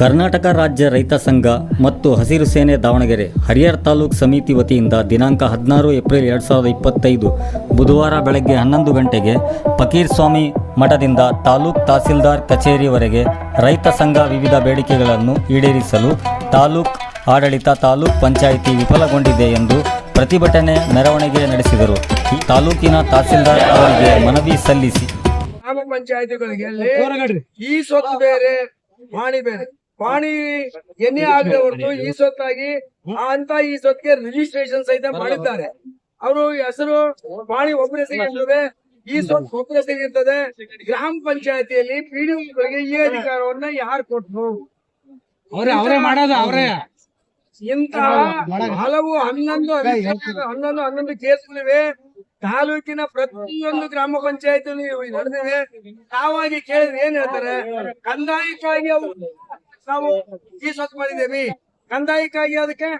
ಕರ್ನಾಟಕ ರಾಜ್ಯ ರೈತ ಸಂಘ ಮತ್ತು ಹಸಿರು ಸೇನೆ ದಾವಣಗೆರೆ ಹರಿಯರ್ ತಾಲೂಕು ಸಮಿತಿ ವತಿಯಿಂದ ದಿನಾಂಕ ಹದಿನಾರು ಏಪ್ರಿಲ್ ಎರಡು ಸಾವಿರದ ಇಪ್ಪತ್ತೈದು ಬುಧವಾರ ಬೆಳಗ್ಗೆ ಹನ್ನೊಂದು ಗಂಟೆಗೆ ಫಕೀರ್ ಸ್ವಾಮಿ ಮಠದಿಂದ ತಾಲೂಕ್ ತಹಸೀಲ್ದಾರ್ ಕಚೇರಿವರೆಗೆ ರೈತ ಸಂಘ ವಿವಿಧ ಬೇಡಿಕೆಗಳನ್ನು ಈಡೇರಿಸಲು ತಾಲೂಕ್ ಆಡಳಿತ ತಾಲೂಕ್ ಪಂಚಾಯಿತಿ ವಿಫಲಗೊಂಡಿದೆ ಎಂದು ಪ್ರತಿಭಟನೆ ಮೆರವಣಿಗೆ ನಡೆಸಿದರು. ತಾಲೂಕಿನ ತಹಸೀಲ್ದಾರ್ ಅವರಿಗೆ ಮನವಿ ಸಲ್ಲಿಸಿ ಗ್ರಾಮ ಪಂಚಾಯತಿಗಳಿಗೆ ಈ ಸ್ವತ್ತು ಬೇರೆ ಪಾಣಿ ಬೇರೆ. ಪಾಣಿ ಎನ್ನೆ ಆಗದೆ ಹೊರತು ಈ ಸ್ವತ್ತಾಗಿ ಅಂತ ಈ ಸ್ವತ್ತಿಗೆ ರಿಜಿಸ್ಟ್ರೇಷನ್ ಸಹಿತ ಮಾಡಿದ್ದಾರೆ. ಅವರು ಹೆಸರು ಪಾಣಿ ಒಬ್ಬರ ಹೆಸರಿರ್ತದೆ ಈ ಸ್ವತ್ತು ಒಬ್ಬರ ಹೆಸರಿರ್ತದೆ ಗ್ರಾಮ ಪಂಚಾಯತಿಯಲ್ಲಿ ಪಿಡಿಒಗಳಿಗೆ ಈ ಅಧಿಕಾರವನ್ನ ಯಾರು ಕೊಟ್ರು? ಅವ್ರೇ ಅವರೇ ಮಾಡೋದು ಅವರೇ. ಇಂತಹ ಹಲವು ಹನ್ನೊಂದು ಹನ್ನೊಂದು ಹನ್ನೊಂದು ಕೇಸ್ಗಳಿವೆ. ತಾಲೂಕಿನ ಪ್ರತಿಯೊಂದು ಗ್ರಾಮ ಪಂಚಾಯತ್ ನಡೆದಿದೆ ತಾವಾಗಿ ಕೇಳಿದ್ರೆ ಏನ್ ಹೇಳ್ತಾರೆ? ಕಂದಾಯಕ್ಕಾಗಿ ನಾವು ಈ ಸ್ವತ್ತು ಮಾಡಿದ್ದೇವೆ. ಕಂದಾಯಕ್ಕಾಗಿ ಅದಕ್ಕೆ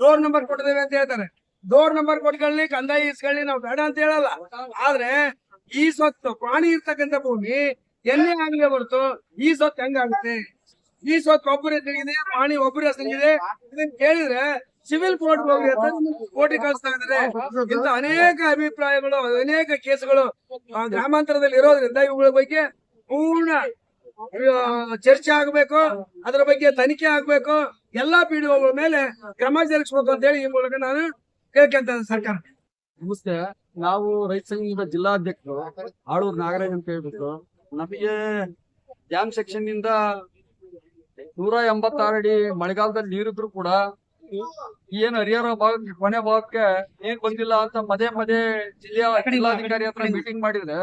ಡೋರ್ ನಂಬರ್ ಕೊಟ್ಟಿದ್ದೇವೆ ಅಂತ ಹೇಳ್ತಾರೆ. ಡೋರ್ ನಂಬರ್ ಕೊಟ್ಕೊಳ್ಳಿ ಕಂದಾಯ ಇಸ್ಕೊಳ್ಳಿ ನಾವು ಬೇಡ ಅಂತ ಹೇಳಲ್ಲ. ಆದ್ರೆ ಈ ಸ್ವತ್ತು ಪ್ರಾಣಿ ಇರ್ತಕ್ಕಂಥ ಭೂಮಿ ಎಲ್ಲಿ ಆಗಲಿ ಹೊರತು ಈ ಸ್ವತ್ತು ಹೆಂಗಾಗುತ್ತೆ? ಈ ಸ್ವತ್ತು ಒಬ್ಬರ ಹೆಸರಿಗಿದೆ ಪ್ರಾಣಿ ಒಬ್ಬರ ಹೆಸರಿಗಿದೆ ಇದನ್ನ ಕೇಳಿದ್ರೆ ಸಿವಿಲ್ ಕೋರ್ಟ್ ಹೋಗಿ ಅಂತ ಕೋರ್ಟ್ ಕಳಿಸ್ತಾ ಇದ್ದಾರೆ. ಇಂತ ಅನೇಕ ಅಭಿಪ್ರಾಯಗಳು ಅನೇಕ ಕೇಸ್ಗಳು ಆ, ಗ್ರಾಮಾಂತರದಲ್ಲಿ ಇರೋದ್ರಿಂದ ಇವುಗಳ ಬಗ್ಗೆ ಪೂರ್ಣ ಚರ್ಚೆ ಆಗ್ಬೇಕು. ಅದರ ಬಗ್ಗೆ ತನಿಖೆ ಆಗ್ಬೇಕು. ಎಲ್ಲಾ ಪಿಡಿಒಗಳ ಮೇಲೆ ಕ್ರಮ ಜರುಗಿಸ್ಬೇಕು ಅಂತ ಹೇಳಿ ಈ ಮೂಲಕ ನಾನು ಕೇಳ್ಕೊಂತ ಸರ್ಕಾರ. ನಮಸ್ತೆ. ನಾವು ರೈತ ಸಂಘದ ಜಿಲ್ಲಾಧ್ಯಕ್ಷರು ಆಳೂರು ನಾಗರಾಜ್ ಅಂತ ಹೇಳ್ಬಿಟ್ಟು ನಮಗೆ ಡ್ಯಾಮ್ ಸೆಕ್ಷನ್ ಇಂದ ನೂರ ಎಂಬತ್ತಾರು ಅಡಿ ಮಳೆಗಾಲದಲ್ಲಿ ನೀರಿದ್ರು ಕೂಡ ಏನ್ ಹರಿಹರ ಭಾಗಕ್ಕೆ ಕೊನೆ ಭಾಗಕ್ಕೆ ಏನ್ ಬಂದಿಲ್ಲ ಅಂತ ಪದೇ ಪದೇ ಜಿಲ್ಲೆಯ ಜಿಲ್ಲಾಧಿಕಾರಿ ಹತ್ರ ಮೀಟಿಂಗ್ ಮಾಡಿದ್ರೆ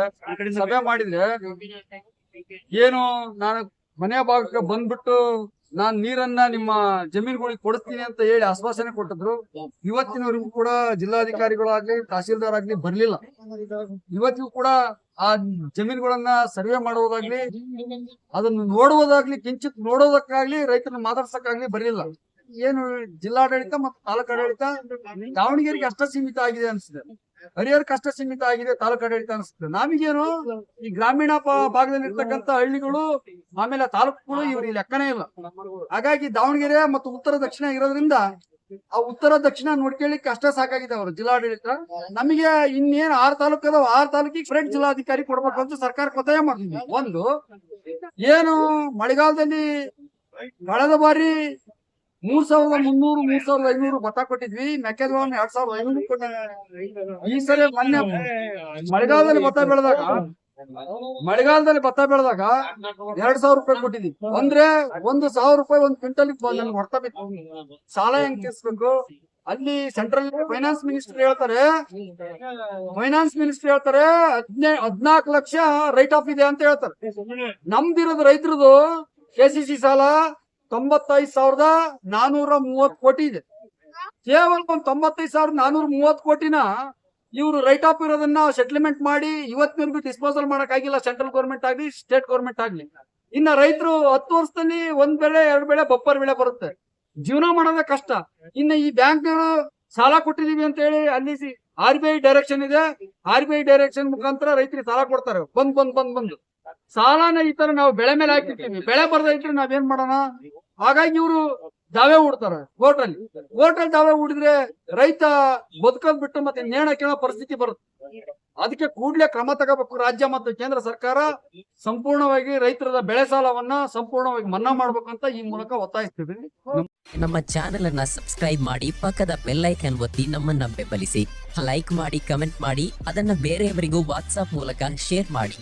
ಸಭೆ ಮಾಡಿದ್ರೆ ಏನು ನಾನು ಮನೆ ಭಾಗಕ್ಕೆ ಬಂದ್ಬಿಟ್ಟು ನಾನ್ ನೀರನ್ನ ನಿಮ್ಮ ಜಮೀನುಗಳಿಗೆ ಕೊಡ್ತೀನಿ ಅಂತ ಹೇಳಿ ಆಶ್ವಾಸನೆ ಕೊಟ್ಟಿದ್ರು. ಇವತ್ತಿನವರೆಗೂ ಕೂಡ ಜಿಲ್ಲಾಧಿಕಾರಿಗಳಾಗ್ಲಿ ತಹಸೀಲ್ದಾರ್ ಆಗ್ಲಿ ಬರ್ಲಿಲ್ಲ. ಇವತ್ತಿಗೂ ಕೂಡ ಆ ಜಮೀನುಗಳನ್ನ ಸರ್ವೆ ಮಾಡುವುದಾಗ್ಲಿ ಅದನ್ನು ನೋಡುವುದಾಗ್ಲಿ ಕಿಂಚಿತ್ ನೋಡೋದಕ್ಕಾಗ್ಲಿ ರೈತರನ್ನ ಮಾತಾಡ್ಸಕ್ಕಾಗ್ಲಿ ಬರ್ಲಿಲ್ಲ. ಏನು ಜಿಲ್ಲಾಡಳಿತ ಮತ್ತು ತಾಲೂಕಾಡಳಿತ ದಾವಣಗೆರೆಗೆ ಅಷ್ಟ ಸೀಮಿತ ಆಗಿದೆ ಅನ್ಸುತ್ತೆ. ಹರಿಹರ ಕಷ್ಟ ಸೀಮಿತ ಆಗಿದೆ ತಾಲೂಕಾಡಳಿತ ಅನ್ಸುತ್ತೆ. ನಮಗೇನು ಈ ಗ್ರಾಮೀಣ ಭಾಗದಲ್ಲಿ ಇರ್ತಕ್ಕಂಥ ಹಳ್ಳಿಗಳು ಆಮೇಲೆ ತಾಲೂಕುಗಳು ಇವ್ರಿಗೆ ಲೆಕ್ಕನೇ ಇಲ್ಲ. ಹಾಗಾಗಿ ದಾವಣಗೆರೆ ಮತ್ತು ಉತ್ತರ ದಕ್ಷಿಣ ಇರೋದ್ರಿಂದ ಆ ಉತ್ತರ ದಕ್ಷಿಣ ನೋಡ್ಕೊಳ್ಳಿಕ್ಕೆ ಅಷ್ಟೇ ಸಾಕಾಗಿದೆ ಅವರು ಜಿಲ್ಲಾಡಳಿತ. ನಮಗೆ ಇನ್ನೇನು ಆರ್ ತಾಲೂಕ್ ಅದಾವ ಆರ್ ತಾಲೂಕಿಗೆ ಫ್ರೆಂಡ್ ಜಿಲ್ಲಾಧಿಕಾರಿ ಕೊಡ್ಬೇಕು ಅಂತ ಸರ್ಕಾರ ಒತ್ತಾಯ ಮಾಡ್ತಿದ್ವಿ. ಒಂದು, ಏನು ಮಳೆಗಾಲದಲ್ಲಿ ಕಳೆದ ಬಾರಿ ಮೂರ್ ಸಾವಿರದ ಮುನ್ನೂರು ಮೂರ್ ಸಾವಿರದ ಐನೂರು ಭತ್ತ ಕೊಟ್ಟಿದ್ವಿ ಮೆಕ್ಕೆಜೋಳ ಎರಡ್ ಸಾವಿರದ ಐನೂರು ಕೊಟ್ಟಿದ್ವಿ. ಈ ಸರಿ ಮೊನ್ನೆ ಮಳೆಗಾಲದಲ್ಲಿ ಭತ್ತ ಬೆಳೆದಾಗ ಮಳೆಗಾಲದಲ್ಲಿ ಭತ್ತ ಬೆಳೆದಾಗ ಎರಡ್ ಸಾವಿರ ರೂಪಾಯಿ ಕೊಟ್ಟಿದ್ವಿ. ಅಂದ್ರೆ ಒಂದು ಸಾವಿರ ರೂಪಾಯಿ ಒಂದ್ ಕ್ವಿಂಟಲ್ ನನ್ಗೆ ಹೊಡ್ತ ಬಿತ್ತು. ಸಾಲ ಹೆಂಗ್ ತೀರ್ಸ್ಬೇಕು ಅಲ್ಲಿ ಸೆಂಟ್ರಲ್ ಫೈನಾನ್ಸ್ ಮಿನಿಸ್ಟರ್ ಹೇಳ್ತಾರೆ ಫೈನಾನ್ಸ್ ಮಿನಿಸ್ಟರ್ ಹೇಳ್ತಾರೆ ಹದಿನೈ ಹದ್ನಾಲ್ಕು ಲಕ್ಷ ರೈಟ್ ಆಫ್ ಇದೆ ಅಂತ ಹೇಳ್ತಾರೆ. ನಮ್ದಿರೋದು ರೈತರದು ಕೆಸಿಸಿ ಸಾಲ ತೊಂಬತ್ತೈದು ಸಾವಿರದ ನಾನೂರ ಮೂವತ್ ಕೋಟಿ ಇದೆ. ಕೇವಲ ಒಂದ್ ತೊಂಬತ್ತೈದು ಸಾವಿರದ ನಾನೂರ ಮೂವತ್ ಕೋಟಿನ ಇವರು ರೈಟ್ ಆಫ್ ಇರೋದನ್ನ ಸೆಟ್ಲ್ಮೆಂಟ್ ಮಾಡಿ ಇವತ್ತಿನವರೆಗೂ ಡಿಸ್ಪೋಸಲ್ ಮಾಡಕ್ಕಾಗಿಲ್ಲ ಸೆಂಟ್ರಲ್ ಗೌರ್ಮೆಂಟ್ ಆಗಲಿ ಸ್ಟೇಟ್ ಗೌರ್ಮೆಂಟ್ ಆಗ್ಲಿ. ಇನ್ನ ರೈತರು ಹತ್ತು ವರ್ಷದಲ್ಲಿ ಒಂದ್ ಬೆಳೆ, ಎರಡ್ ಬೆಳೆ ಬಪ್ಪರ್ ಬೆಳೆ ಬರುತ್ತೆ. ಜೀವನ ಮಾಡೋದೇ ಕಷ್ಟ. ಇನ್ನ ಈ ಬ್ಯಾಂಕ್ ಸಾಲ ಕೊಟ್ಟಿದೀವಿ ಅಂತ ಹೇಳಿ ಅಲ್ಲಿ ಆರ್ ಬಿ ಐ ಡೈರೆಕ್ಷನ್ ಇದೆ. ಆರ್ ಬಿ ಐ ಡೈರೆಕ್ಷನ್ ಮುಖಾಂತರ ರೈತರಿಗೆ ಸಾಲ ಕೊಡ್ತಾರೆ. ಬಂದ್ ಬಂದ್ ಬಂದ್, ಬಂದು. ಸಾಲನ ಈ ತರ ನಾವು ಬೆಳೆ ಮೇಲೆ ಹಾಕಿರ್ತೀವಿ. ಬೆಳೆ ಬರ್ದ ಇದ್ರೆ ನಾವೇನ್ ಮಾಡೋಣ? ಹಾಗಾಗಿ ಇವರು ದಾವೆ ಹೂಡ್ತಾರೆ ಕೋರ್ಟ್ ಅಲ್ಲಿ ಕೋರ್ಟ್ ಅಲ್ಲಿ ದಾವೆ ಹೂಡಿದ್ರೆ ರೈತ ಬದುಕೋದ್ ಬಿಟ್ಟು ಮತ್ತೆ ನೇಣ ಕೇಳೋ ಪರಿಸ್ಥಿತಿ ಬರುತ್ತೆ. ಅದಕ್ಕೆ ಕೂಡ್ಲೆ ಕ್ರಮ ತಗೋಬೇಕು ರಾಜ್ಯ ಮತ್ತು ಕೇಂದ್ರ ಸರ್ಕಾರ. ಸಂಪೂರ್ಣವಾಗಿ ರೈತರ ಬೆಳೆ ಸಾಲವನ್ನ ಸಂಪೂರ್ಣವಾಗಿ ಮನ್ನಾ ಮಾಡ್ಬೇಕಂತ ಈ ಮೂಲಕ ಒತ್ತಾಯಿಸ್ತೀವಿ ನಮ್ಮ ಚಾನೆಲ್ ಅನ್ನ ಸಬ್ಸ್ಕ್ರೈಬ್ ಮಾಡಿ ಪಕ್ಕದ ಬೆಲ್ ಐಕನ್ ಒತ್ತಿ ನಮ್ಮನ್ನ ಬೆಂಬಲಿಸಿ. ಲೈಕ್ ಮಾಡಿ, ಕಮೆಂಟ್ ಮಾಡಿ, ಅದನ್ನ ಬೇರೆಯವರಿಗೂ ವಾಟ್ಸ್ಆಪ್ ಮೂಲಕ ಶೇರ್ ಮಾಡಿ.